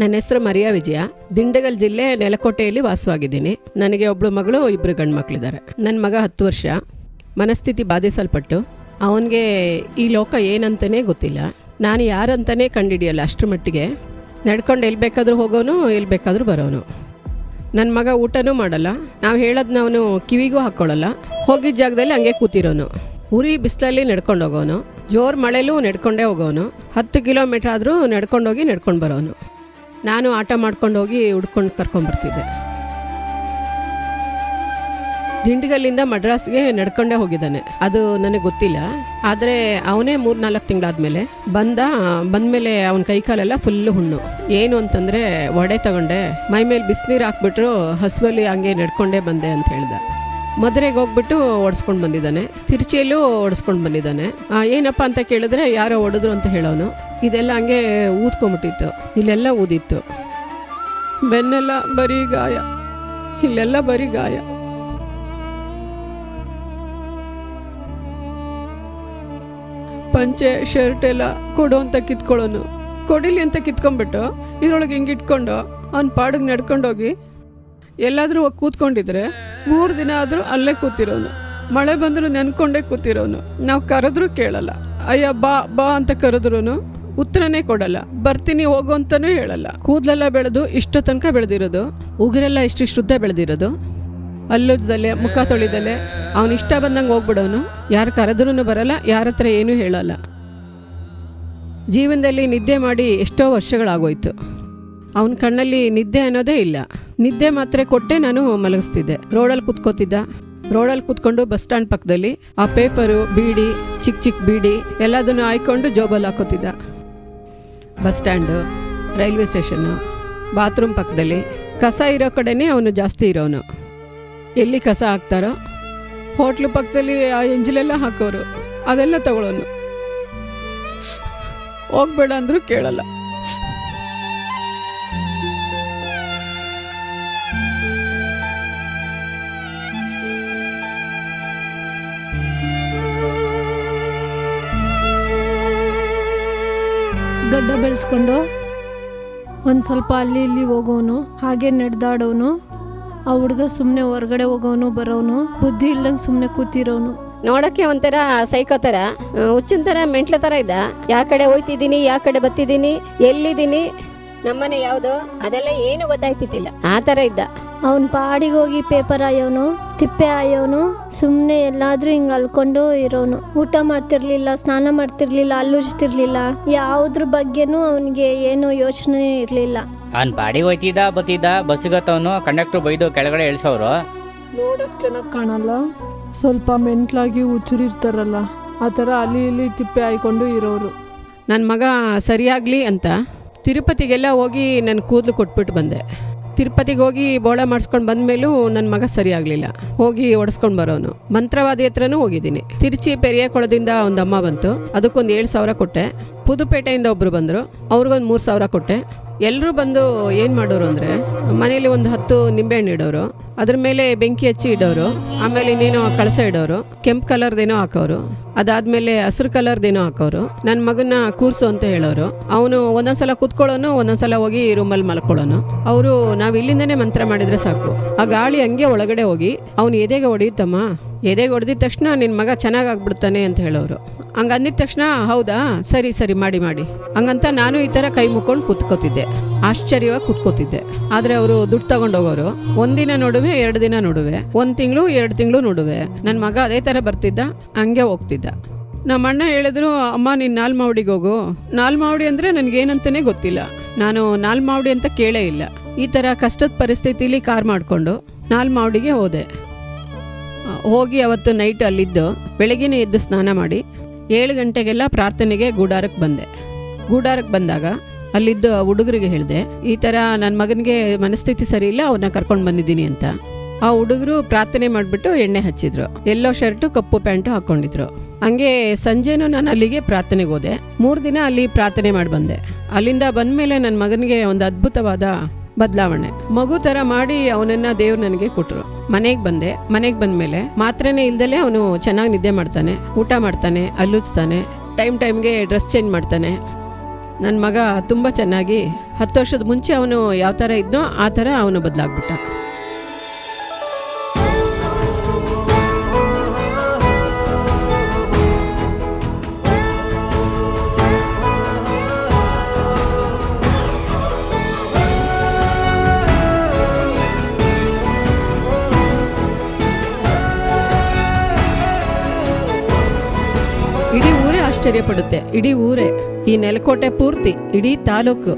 ನನ್ನ ಹೆಸರು ಮರಿಯಾ ವಿಜಯ. ದಿಂಡಗಲ್ ಜಿಲ್ಲೆ ನೆಲಕೋಟೆಯಲ್ಲಿ ವಾಸವಾಗಿದ್ದೀನಿ. ನನಗೆ ಒಬ್ಬಳು ಮಗಳು ಇಬ್ಬರು ಗಂಡು ಮಕ್ಕಳಿದ್ದಾರೆ ನನ್ನ ಮಗ ಹತ್ತು ವರ್ಷ. ಮನಸ್ಥಿತಿ ಬಾಧಿಸಲ್ಪಟ್ಟು, ಅವನಿಗೆ ಈ ಲೋಕ ಏನಂತಲೇ ಗೊತ್ತಿಲ್ಲ. ನಾನು ಯಾರಂತಲೇ ಕಂಡಿಡಿಯಲ್ಲ ಅಷ್ಟರ ಮಟ್ಟಿಗೆ. ನಡ್ಕೊಂಡು ಎಲ್ಲಿ ಬೇಕಾದರೂ ಹೋಗೋನು ಎಲ್ಲಿ ಬೇಕಾದರೂ ಬರೋನು. ನನ್ನ ಮಗ ಊಟನೂ ಮಾಡಲ್ಲ. ನಾವು ಹೇಳೋದನ್ನ ಅವನು ಕಿವಿಗೂ ಹಾಕ್ಕೊಳ್ಳಲ್ಲ ಹೋಗಿದ್ದ ಜಾಗದಲ್ಲಿ ಹಂಗೆ ಕೂತಿರೋನು. ಉರಿ ಬಿಸಿಲಲ್ಲಿ ನಡ್ಕೊಂಡು ಹೋಗೋನು. ಜೋರು ಮಳೆಲೂ ನಡ್ಕೊಂಡೇ ಹೋಗೋನು. ಹತ್ತು ಕಿಲೋಮೀಟ್ರ್ ಆದರೂ ನಡ್ಕೊಂಡೋಗಿ ನಡ್ಕೊಂಡು ಬರೋನು. ನಾನು ಆಟ ಮಾಡ್ಕೊಂಡು ಹೋಗಿ ಹುಡ್ಕೊಂಡು ಕರ್ಕೊಂಡ್ಬರ್ತಿದ್ದೆ ದಿಂಡಿಗಲ್ಲಿಂದ ಮಡ್ರಾಸ್ಗೆ ನಡ್ಕೊಂಡೇ ಹೋಗಿದ್ದಾನೆ. ಅದು ನನಗೆ ಗೊತ್ತಿಲ್ಲ. ಆದರೆ ಅವನೇ ಮೂರು ನಾಲ್ಕು ತಿಂಗಳಾದ್ಮೇಲೆ ಬಂದ, ಬಂದಮೇಲೆ ಅವನ ಕೈಕಾಲೆಲ್ಲ ಫುಲ್ಲು ಹುಣ್ಣು. ಏನು ಅಂತಂದರೆ ಒಡೆ ತಗೊಂಡೆ, ಮೈ ಮೇಲೆ ಬಿಸಿನೀರು ಹಾಕ್ಬಿಟ್ರು, ಹಸುವಲ್ಲಿ ಹಂಗೆ ನಡ್ಕೊಂಡೇ ಬಂದೆ ಅಂತ ಹೇಳ್ದ. ಮದುವೆಗೆ ಹೋಗ್ಬಿಟ್ಟು ಓಡಿಸ್ಕೊಂಡು ಬಂದಿದ್ದಾನೆ. ತಿರುಚಿಯಲ್ಲೂ ಓಡಿಸ್ಕೊಂಡು ಬಂದಿದ್ದಾನೆ. ಏನಪ್ಪ ಅಂತ ಕೇಳಿದ್ರೆ ಯಾರೋ ಹೊಡೆದ್ರು ಅಂತ ಹೇಳೋನು. ಇದೆಲ್ಲ ಹಂಗೆ ಊದ್ಕೊಂಡ್ಬಿಟ್ಟಿತ್ತು. ಇಲ್ಲೆಲ್ಲ ಊದಿತ್ತು. ಬೆನ್ನೆಲ್ಲ ಬರೀ ಗಾಯ. ಇಲ್ಲೆಲ್ಲ ಬರೀ ಗಾಯ. ಪಂಚೆ, ಶರ್ಟ್ ಎಲ್ಲ ಕೊಡು ಅಂತ ಕಿತ್ಕೊಳ್ಳೋನು. ಕೊಡಿಲಿ ಅಂತ ಕಿತ್ಕೊಂಡ್ಬಿಟ್ಟು ಇದ್ರೊಳಗೆ ಹಿಂಗೆ ಇಟ್ಕೊಂಡು ಅವ್ನ ಪಾಡಿಗೆ ನಡ್ಕೊಂಡೋಗಿ ಎಲ್ಲಾದರೂ ಹೋಗಿ ಕೂತ್ಕೊಂಡಿದ್ರೆ ಮೂರು ದಿನ ಆದರೂ ಅಲ್ಲೇ ಕೂತಿರೋನು. ಮಳೆ ಬಂದರೂ ನೆನ್ಕೊಂಡೇ ಕೂತಿರೋನು. ನಾವು ಕರೆದ್ರೂ ಕೇಳಲ್ಲ. ಅಯ್ಯ, ಬಾ ಬಾ ಅಂತ ಕರೆದ್ರೂ ಉತ್ತರನೇ ಕೊಡಲ್ಲ. ಬರ್ತೀನಿ, ಹೋಗು ಅಂತಲೂ ಹೇಳಲ್ಲ. ಕೂದಲೆಲ್ಲ ಬೆಳೆದು ಇಷ್ಟು ತನಕ ಬೆಳೆದಿರೋದು. ಉಗುರೆಲ್ಲ ಇಷ್ಟು ಶುದ್ಧ ಬೆಳೆದಿರೋದು. ಅಲ್ಲುಜ್ದಲೆ ಮುಖ ತೊಳಿದಲ್ಲೆ ಅವನು ಇಷ್ಟ ಬಂದಂಗೆ ಹೋಗ್ಬಿಡೋನು. ಯಾರು ಕರೆದ್ರೂ ಬರಲ್ಲ, ಯಾರ ಹತ್ರ ಏನೂ ಹೇಳಲ್ಲ. ಜೀವನದಲ್ಲಿ ನಿದ್ದೆ ಮಾಡಿ ಎಷ್ಟೋ ವರ್ಷಗಳಾಗೋಯ್ತು. ಅವನ ಕಣ್ಣಲ್ಲಿ ನಿದ್ದೆ ಅನ್ನೋದೇ ಇಲ್ಲ. ನಿದ್ದೆ ಮಾತ್ರೆ ಕೊಟ್ಟೆ ನಾನು ಮಲಗಿಸ್ತಿದ್ದೆ. ರೋಡಲ್ಲಿ ಕುತ್ಕೋತಿದ್ದ. ರೋಡಲ್ಲಿ ಕುತ್ಕೊಂಡು ಬಸ್ ಸ್ಟ್ಯಾಂಡ್ ಪಕ್ಕದಲ್ಲಿ ಆ ಪೇಪರು, ಬೀಡಿ ಚಿಕ್ಕ ಚಿಕ್ಕ ಬೀಡಿ ಎಲ್ಲದನ್ನು ಹಾಯ್ಕೊಂಡು ಜೋಬಲ್ಲಿ ಹಾಕೋತಿದ್ದ. Bus stand, railway station, bathroom ಪಕ್ಕದಲ್ಲಿ ಕಸ ಇರೋ ಕಡೆನೇ ಅವನು ಜಾಸ್ತಿ ಇರೋನು. ಎಲ್ಲಿ ಕಸ ಹಾಕ್ತಾರೋ, ಹೋಟ್ಲು ಪಕ್ಕದಲ್ಲಿ ಆ ಎಂಜಲೆಲ್ಲ ಹಾಕೋರು, ಅದೆಲ್ಲ ತಗೊಳ್ಳೋನು ಹೋಗ್ಬೇಡ ಅಂದರೂ ಕೇಳಲ್ಲ. ಗಡ್ಡ ಬೆಳೆಸ್ಕೊಂಡು ಒಂದು ಸ್ವಲ್ಪ ಅಲ್ಲಿ ಇಲ್ಲಿ ಹೋಗೋನು, ಹಾಗೆ ನಡೆದಾಡೋನು. ಆ ಹುಡುಗ ಸುಮ್ಮನೆ ಹೊರಗಡೆ ಹೋಗೋನು, ಬರೋನು. ಬುದ್ಧಿ ಇಲ್ದಂಗೆ ಸುಮ್ಮನೆ ಕೂತಿರೋನು. ನೋಡೋಕ್ಕೆ ಒಂಥರ ಸೈಕೋ ಥರ, ಹುಚ್ಚಿನ ಥರ, ಮೆಂಟ್ಲ ಥರ ಇದ್ದ. ಯಾವ ಕಡೆ ಹೋಯ್ತಿದ್ದೀನಿ ಯಾವ ಕಡೆ ಬತ್ತಿದ್ದೀನಿ ಎಲ್ಲಿದ್ದೀನಿ? ನಮ್ಮನೆ ಯಾವುದು ಅದೆಲ್ಲ ಏನು ಗೊತ್ತಾಯ್ತಿದ್ದಿಲ್ಲ. ಆ ಥರ ಇದ್ದ. ಅವನ್ ಪಾಡಿಗೆ ಹೋಗಿ ಪೇಪರ್ ಆಯೋನು ತಿಪ್ಪೆ ಆಯೋನು ಸುಮ್ಮನೆ ಎಲ್ಲಾದ್ರೂ ಹಿಂಗೆ ಅಲ್ಕೊಂಡು ಇರೋನು. ಊಟ ಮಾಡ್ತಿರ್ಲಿಲ್ಲ ಸ್ನಾನ ಮಾಡ್ತಿರ್ಲಿಲ್ಲ ಅಲ್ಲುಜ್ತಿರ್ಲಿಲ್ಲ ಯಾವ್ದ್ರ ಬಗ್ಗೆನೂ ಅವನಿಗೆ ಏನು ಯೋಚನೆ ಇರಲಿಲ್ಲ. ಅವ್ನು ಬಾಡಿಗೆ ಹೋಯ್ತಿದ್ದ ಬತ್ತಿದ್ದ ಬಸ್ಸಿಗತ್ತವನು ಕಂಡಕ್ಟರ್ ಬೈದು ಕೆಳಗಡೆ ಇಳಿಸೋರು ನೋಡಕ್ ಚೆನ್ನಾಗಿ ಕಾಣಲ್ಲ? ಸ್ವಲ್ಪ ಮೆಂಟ್ಲಾಗಿ ಹುಚ್ಚರಿರ್ತಾರಲ್ಲ ಆ ಥರ ಅಲ್ಲಿ ಇಲ್ಲಿ ತಿಪ್ಪೆ ಆಯ್ಕೊಂಡು ಇರೋರು. ನನ್ನ ಮಗ ಸರಿಯಾಗಲಿ ಅಂತ ತಿರುಪತಿಗೆಲ್ಲ ಹೋಗಿ ನನ್ನ ಕೂದಲು ಕೊಟ್ಬಿಟ್ಟು ಬಂದೆ. ತಿರುಪತಿಗೆ ಹೋಗಿ ಬೋಳ ಮಾಡಿಸ್ಕೊಂಡು ಬಂದಮೇಲೂ ನನ್ನ ಮಗ ಸರಿಯಾಗಲಿಲ್ಲ. ಹೋಗಿ ಒಡಿಸ್ಕೊಂಡು ಬರೋನು. ಮಂತ್ರವಾದಿ ಹತ್ರನೂ ಹೋಗಿದ್ದೀನಿ. ತಿರುಚಿ ಪೆರಿಯ ಕೊಳದಿಂದ ಒಂದು ಅಮ್ಮ ಬಂತು. ಅದಕ್ಕೊಂದು ಏಳು ಸಾವಿರ ಕೊಟ್ಟೆ. ಪುದುಪೇಟೆಯಿಂದ ಒಬ್ಬರು ಬಂದರು. ಅವ್ರಿಗೊಂದು ಮೂರು ಸಾವಿರ ಕೊಟ್ಟೆ. ಎಲ್ಲರೂ ಬಂದು ಏನು ಮಾಡೋರು ಅಂದರೆ ಮನೇಲಿ ಒಂದು ಹತ್ತು ನಿಂಬೆಹಣ್ಣು ಇಡೋರು. ಅದ್ರ ಮೇಲೆ ಬೆಂಕಿ ಹಚ್ಚಿ ಇಡೋರು, ಆಮೇಲೆ ಇನ್ನೇನೋ ಕಳಸ ಇಡೋರು, ಕೆಂಪು ಕಲರ್ದೇನೋ ಹಾಕೋರು, ಅದಾದ್ಮೇಲೆ ಹಸಿರು ಕಲರ್ದೇನೋ ಹಾಕೋರು ನನ್ನ ಮಗನ ಕೂರ್ಸು ಅಂತ ಹೇಳೋರು, ಅವನು ಒಂದೊಂದ್ಸಲ ಕುತ್ಕೊಳ್ಳೋನು, ಒಂದೊಂದ್ಸಲ ಹೋಗಿ ರೂಮಲ್ಲಿ ಮಲ್ಕೊಳ್ಳೋನು. ಅವರು ನಾವು ಇಲ್ಲಿಂದನೇ ಮಂತ್ರ ಮಾಡಿದ್ರೆ ಸಾಕು. ಆ ಗಾಳಿ ಹಂಗೆ ಒಳಗಡೆ ಹೋಗಿ, ಅವನು ಎದೆಗೆ ಹೊಡೆಯುತ್ತಮ್ಮ? ಎದೆಗೆ ಹೊಡೆದಿದ ತಕ್ಷಣ ನಿನ್ನ ಮಗ ಚೆನ್ನಾಗಿ ಆಗ್ಬಿಡ್ತಾನೆ ಅಂತ ಹೇಳೋರು. ಹಂಗ ಅಂದಿದ ತಕ್ಷಣ, ಹೌದಾ? ಸರಿ ಸರಿ, ಮಾಡಿ ಮಾಡಿ. ಹಂಗಂತ ನಾನು ಈ ಥರ ಕೈ ಮುಕ್ಕೊಂಡು ಕುತ್ಕೋತಿದ್ದೆ. ಆಶ್ಚರ್ಯವಾಗಿ ಕುತ್ಕೋತಿದ್ದೆ. ಆದರೆ ಅವರು ದುಡ್ಡು ತಗೊಂಡೋಗೋರು, ಒಂದಿನ ನಡುವೆ, ಎರಡು ದಿನ ನಡುವೆ, ಒಂದು ತಿಂಗಳು, ಎರಡು ತಿಂಗಳು ನಡುವೆ. ನನ್ನ ಮಗ ಅದೇ ಥರ ಬರ್ತಿದ್ದ, ಹಂಗೆ ಹೋಗ್ತಿದ್ದ. ನಮ್ಮ ಅಣ್ಣ ಹೇಳಿದ್ರು, ಅಮ್ಮ, ನೀನು ನಾಲ್ಮಾವಡಿಗೆ ಹೋಗು. ನಾಲ್ಮಾವಡಿ ಅಂದರೆ ನನಗೇನಂತಲೇ ಗೊತ್ತಿಲ್ಲ. ನಾನು ನಾಲ್ಮಾವಡಿ ಅಂತ ಕೇಳೇ ಇಲ್ಲ. ಈ ಥರ ಕಷ್ಟದ ಪರಿಸ್ಥಿತಿಲಿ ಕಾರ್ ಮಾಡಿಕೊಂಡು ನಾಲ್ಮಾವಡಿಗೆ ಹೋದೆ. ಹೋಗಿ ಅವತ್ತು ನೈಟ್ ಅಲ್ಲಿದ್ದು, ಬೆಳಗ್ಗೆನೇ ಎದ್ದು ಸ್ನಾನ ಮಾಡಿ ಏಳು ಗಂಟೆಗೆಲ್ಲ ಪ್ರಾರ್ಥನೆಗೆ ಗೂಡಾರಕ್ಕೆ ಬಂದೆ. ಗೂಡಾರಕ್ಕೆ ಬಂದಾಗ ಅಲ್ಲಿದ್ದ ಹುಡುಗರಿಗೆ ಹೇಳಿದೆ, ಈ ಥರ ನನ್ನ ಮಗನಿಗೆ ಮನಸ್ಥಿತಿ ಸರಿ ಇಲ್ಲ ಅವನ್ನ ಕರ್ಕೊಂಡು ಬಂದಿದ್ದೀನಿ ಅಂತ. ಆ ಹುಡುಗರು ಪ್ರಾರ್ಥನೆ ಮಾಡಿಬಿಟ್ಟು ಎಣ್ಣೆ ಹಚ್ಚಿದ್ರು. ಎಲ್ಲೋ ಶರ್ಟು, ಕಪ್ಪು ಪ್ಯಾಂಟು ಹಾಕ್ಕೊಂಡಿದ್ರು ಹಂಗೆ ಸಂಜೆನೂ ನಾನು ಅಲ್ಲಿಗೆ ಪ್ರಾರ್ಥನೆಗೆ ಹೋದೆ. ಮೂರು ದಿನ ಅಲ್ಲಿ ಪ್ರಾರ್ಥನೆ ಮಾಡಿ ಬಂದೆ. ಅಲ್ಲಿಂದ ಬಂದ ಮೇಲೆ ನನ್ನ ಮಗನಿಗೆ ಒಂದು ಅದ್ಭುತವಾದ ಬದಲಾವಣೆ. ಮಗು ಥರ ಮಾಡಿ ಅವನನ್ನು ದೇವ್ರು ನನಗೆ ಕೊಟ್ಟರು ಮನೆಗೆ ಬಂದೆ. ಮನೆಗೆ ಬಂದ ಮೇಲೆ ಮಾತ್ರೆನೇ ಇಲ್ದಲೆ ಅವನು ಚೆನ್ನಾಗಿ ನಿದ್ದೆ ಮಾಡ್ತಾನೆ, ಊಟ ಮಾಡ್ತಾನೆ ಅಲ್ಲುಚ್ತಾನೆ ಟೈಮ್ ಟೈಮ್ಗೆ ಡ್ರೆಸ್ ಚೇಂಜ್ ಮಾಡ್ತಾನೆ. ನನ್ನ ಮಗ ತುಂಬ ಚೆನ್ನಾಗಿ ಹತ್ತು ವರ್ಷದ ಮುಂಚೆ ಅವನು ಯಾವ ಥರ ಇದ್ನೋ ಆ ಥರ ಅವನು ಬದಲಾಗ್ಬಿಟ್ಟ. ಇಡೀ ಊರೇ ಆಶ್ಚರ್ಯಪಡುತ್ತೆ ಇಡೀ ಊರೇ, ಈ ನೆಲಕೋಟೆ ಪೂರ್ತಿ, ಇಡೀ ತಾಲೂಕು.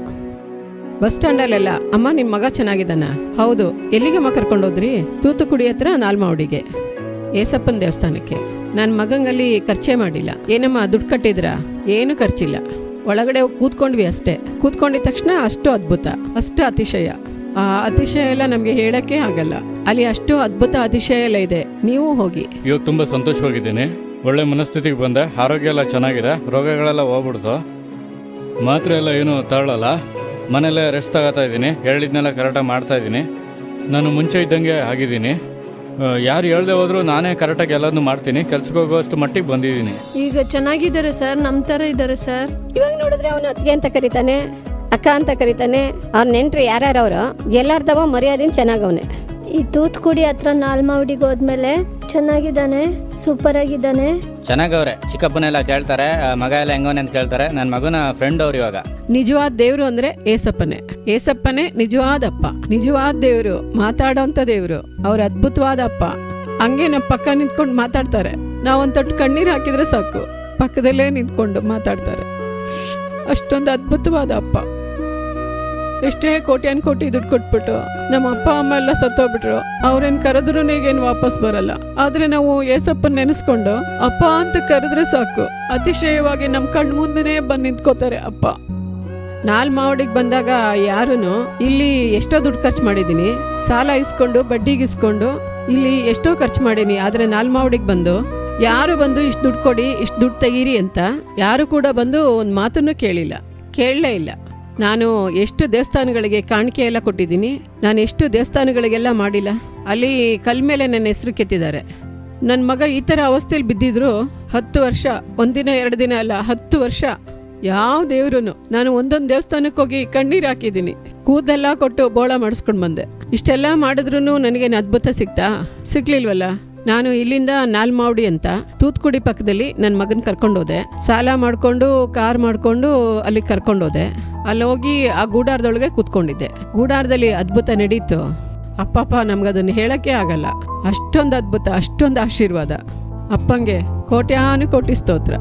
ಬಸ್ ಸ್ಟ್ಯಾಂಡಲ್ಲೆಲ್ಲ, ಅಮ್ಮ ನಿಮ್ಮ ಮಗ ಚೆನ್ನಾಗಿದ್ದಾನ. ಹೌದು ಎಲ್ಲಿಗಮ್ಮ ಕರ್ಕೊಂಡೋದ್ರಿ ತೂತುಕುಡಿ ಹತ್ರ ನಾಲ್ಮಾವಡಿಗೆ ಏಸಪ್ಪನ ದೇವಸ್ಥಾನಕ್ಕೆ. ನನ್ನ ಮಗಂಗಲ್ಲಿ ಖರ್ಚೆ ಮಾಡಿಲ್ಲ. ಏನಮ್ಮ, ದುಡ್ಡು ಕಟ್ಟಿದ್ರಾ? ಏನು ಖರ್ಚಿಲ್ಲ. ಒಳಗಡೆ ಕೂತ್ಕೊಂಡ್ವಿ ಅಷ್ಟೇ. ಕೂತ್ಕೊಂಡಿದ ತಕ್ಷಣ ಅಷ್ಟು ಅದ್ಭುತ, ಅಷ್ಟು ಅತಿಶಯ. ಆ ಅತಿಶಯ ಎಲ್ಲ ನಮಗೆ ಹೇಳಕ್ಕೆ ಆಗಲ್ಲ. ಅಲ್ಲಿ ಅಷ್ಟು ಅದ್ಭುತ ಅತಿಶಯ ಎಲ್ಲ ಇದೆ. ನೀವು ಹೋಗಿ. ಇವಾಗ ತುಂಬಾ ಸಂತೋಷವಾಗಿದ್ದೀನಿ. ಒಳ್ಳೆ ಮನಸ್ಥಿತಿಗೆ ಬಂದೆ. ಆರೋಗ್ಯ ಎಲ್ಲ ಚೆನ್ನಾಗಿದೆ. ರೋಗಗಳೆಲ್ಲ ಹೋಗ್ಬಿಡ್ತು. ಮಾತ್ರೆ ಎಲ್ಲ ಏನು ತಾಳಲ್ಲ ಮನೆಯಲ್ಲೇ ರೆಸ್ಟ್ ತಗೋತಾ ಇದ್ದೀನಿ. ಹೇಳಿದ್ನೆಲ್ಲ ಕರೆಕ್ಟಾಗಿ ಮಾಡ್ತಾ ಇದ್ದೀನಿ. ನಾನು ಮುಂಚೆ ಇದ್ದಂಗೆ ಆಗಿದ್ದೀನಿ. ಯಾರು ಹೇಳ್ದೆ ಹೋದ್ರು ನಾನೇ ಕರೆಕ್ಟಾಗಿ ಎಲ್ಲದನ್ನು ಮಾಡ್ತೀನಿ. ಕೆಲ್ಸಕ್ಕೆ ಹೋಗೋಷ್ಟು ಮಟ್ಟಿಗೆ ಬಂದಿದ್ದೀನಿ. ಈಗ ಚೆನ್ನಾಗಿದ್ದಾರೆ ಸರ್ ನಮ್ಮ ಥರ ಇದ್ದಾರೆ ಸರ್ ಇವಾಗ ನೋಡಿದ್ರೆ ಅವನು ಅತ್ತಿಗೆ ಅಂತ ಕರೀತಾನೆ ಅಕ್ಕ ಅಂತ ಕರೀತಾನೆ ಅವ್ರ ನೆಂಟ್ರು ಯಾರ್ಯಾರು ಅವರು ಎಲ್ಲಾರ್ದವ ಮರ್ಯಾದೆನ್ ಚೆನ್ನಾಗವನೆ ಈ ತೂತುಕುಡಿ ಹತ್ರ ನಾಲ್ಮಾವಡಿಗೆ ಹೋದ್ಮೇಲೆ ಚೆನ್ನಾಗಿದ್ದಾನೆ ಸೂಪರ್ ಆಗಿದ್ದಾನೆ ಚೆನ್ನಾಗವ್ರೆ. ಚಿಕ್ಕಪ್ಪನೆಲ್ಲ ಕೇಳ್ತಾರೆ ಆ, ಮಗ ಎಲ್ಲ ಹೆಂಗವನೆ ಅಂತ ಕೇಳ್ತಾರೆ. ನನ್ನ ಮಗನ ಫ್ರೆಂಡ್ ಅವ್ರು ಇವಾಗ. ನಿಜವಾದ ದೇವ್ರು ಅಂದ್ರೆ ಏಸಪ್ಪನೇ. ಏಸಪ್ಪನೇ ನಿಜವಾದ ಅಪ್ಪ. ನಿಜವಾದ ದೇವ್ರು ಮಾತಾಡೋಂಥ ದೇವ್ರು. ಅವ್ರ ಅದ್ಭುತವಾದ ಅಪ್ಪ. ಹಂಗೆ ನಮ್ಮ ಪಕ್ಕ ನಿಂತ್ಕೊಂಡು ಮಾತಾಡ್ತಾರೆ. ನಾವೊಂದ್ ತೊಟ್ಟು ಕಣ್ಣೀರು ಹಾಕಿದ್ರೆ ಸಾಕು. ಪಕ್ಕದಲ್ಲೇ ನಿಂತ್ಕೊಂಡು ಮಾತಾಡ್ತಾರೆ. ಅಷ್ಟೊಂದು ಅದ್ಭುತವಾದ ಅಪ್ಪ. ಎಷ್ಟೇ ಕೋಟ್ಯಾನ್ ಕೋಟಿ ದುಡ್ಡು ಕೊಟ್ಬಿಟ್ಟು ನಮ್ಮ ಅಪ್ಪ, ಅಮ್ಮ ಎಲ್ಲ ಸತ್ತೋಗ್ಬಿಟ್ರು. ಅವ್ರೇನ್ ಕರೆದ್ರು ಈಗೇನು ವಾಪಸ್ ಬರಲ್ಲ. ಆದ್ರೆ ನಾವು ಏಸಪ್ಪನ್ ನೆನೆಸ್ಕೊಂಡು, ಅಪ್ಪ ಅಂತ ಕರೆದ್ರೆ ಸಾಕು. ಅತಿಶಯವಾಗಿ ನಮ್ಮ ಕಣ್ ಮುಂದೆನೇ ಬಂದು ನಿಂತ್ಕೋತಾರೆ ಅಪ್ಪ. ನಾಲ್ ಮಾವಡಿಗೆ ಬಂದಾಗ ಯಾರೂ ಇಲ್ಲಿ ಎಷ್ಟೋ ದುಡ್ಡು ಖರ್ಚು ಮಾಡಿದ್ದೀನಿ ಸಾಲ ಇಸ್ಕೊಂಡು, ಬಡ್ಡಿಗೆ ಇಸ್ಕೊಂಡು, ಇಲ್ಲಿ ಎಷ್ಟೋ ಖರ್ಚು ಮಾಡೀನಿ. ಆದ್ರೆ ನಾಲ್ ಮಾವಡಿಗೆ ಬಂದು, ಯಾರು ಬಂದು ಇಷ್ಟು ದುಡ್ಡು ಕೊಡಿ, ಇಷ್ಟು ದುಡ್ಡು ತೆಗೀರಿ ಅಂತ ಯಾರು ಕೂಡ ಬಂದು ಒಂದು ಮಾತನ್ನು ಕೇಳಿಲ್ಲ. ಕೇಳಲೇ ಇಲ್ಲ. ನಾನು ಎಷ್ಟು ದೇವಸ್ಥಾನಗಳಿಗೆ ಕಾಣಿಕೆ ಎಲ್ಲ ಕೊಟ್ಟಿದ್ದೀನಿ, ನಾನು ಎಷ್ಟು ದೇವಸ್ಥಾನಗಳಿಗೆಲ್ಲ ಮಾಡಿಲ್ಲ, ಅಲ್ಲಿ ಕಲ್ ಮೇಲೆ ನನ್ನ ಹೆಸರು ಕೆತ್ತಿದ್ದಾರೆ. ನನ್ನ ಮಗ ಈ ಥರ ಅವಸ್ಥೆಯಲ್ಲಿ ಬಿದ್ದಿದ್ರು ಹತ್ತು ವರ್ಷ, ಒಂದಿನ, ಎರಡು ದಿನ ಅಲ್ಲ, ಹತ್ತು ವರ್ಷ. ಯಾವ ದೇವ್ರೂ ನಾನು ಒಂದೊಂದು ದೇವಸ್ಥಾನಕ್ಕೆ ಹೋಗಿ ಕಣ್ಣೀರು ಹಾಕಿದ್ದೀನಿ ಕೂದೆಲ್ಲ ಕೊಟ್ಟು ಬೋಳ ಮಾಡಿಸ್ಕೊಂಡು ಬಂದೆ. ಇಷ್ಟೆಲ್ಲ ಮಾಡಿದ್ರು ನನಗೇನು ಅದ್ಭುತ ಸಿಗ್ತಾ ಸಿಗ್ಲಿಲ್ವಲ್ಲ? ನಾನು ಇಲ್ಲಿಂದ ನಾಲ್ಮಾವಡಿ ಅಂತ ತೂತ್ಕುಡಿ ಪಕ್ಕದಲ್ಲಿ ನನ್ನ ಮಗನ ಕರ್ಕೊಂಡೋದೆ ಸಾಲ ಮಾಡಿಕೊಂಡು, ಕಾರ್ ಮಾಡಿಕೊಂಡು ಅಲ್ಲಿಗೆ ಕರ್ಕೊಂಡೋದೆ ಅಲ್ಲಿ ಹೋಗಿ ಆ ಗೂಡಾರದೊಳಗೆ ಕೂತ್ಕೊಂಡಿದ್ದೆ. ಗೂಡಾರದಲ್ಲಿ ಅದ್ಭುತ ನಡೀತು. ಅಪ್ಪಪ್ಪ ನಮ್ಗದನ್ನು ಹೇಳಕ್ಕೆ ಆಗಲ್ಲ. ಅಷ್ಟೊಂದು ಅದ್ಭುತ, ಅಷ್ಟೊಂದು ಆಶೀರ್ವಾದ. ಅಪ್ಪಂಗೆ ಕೋಟ್ಯಾನು ಕೋಟಿ ಸ್ತೋತ್ರ.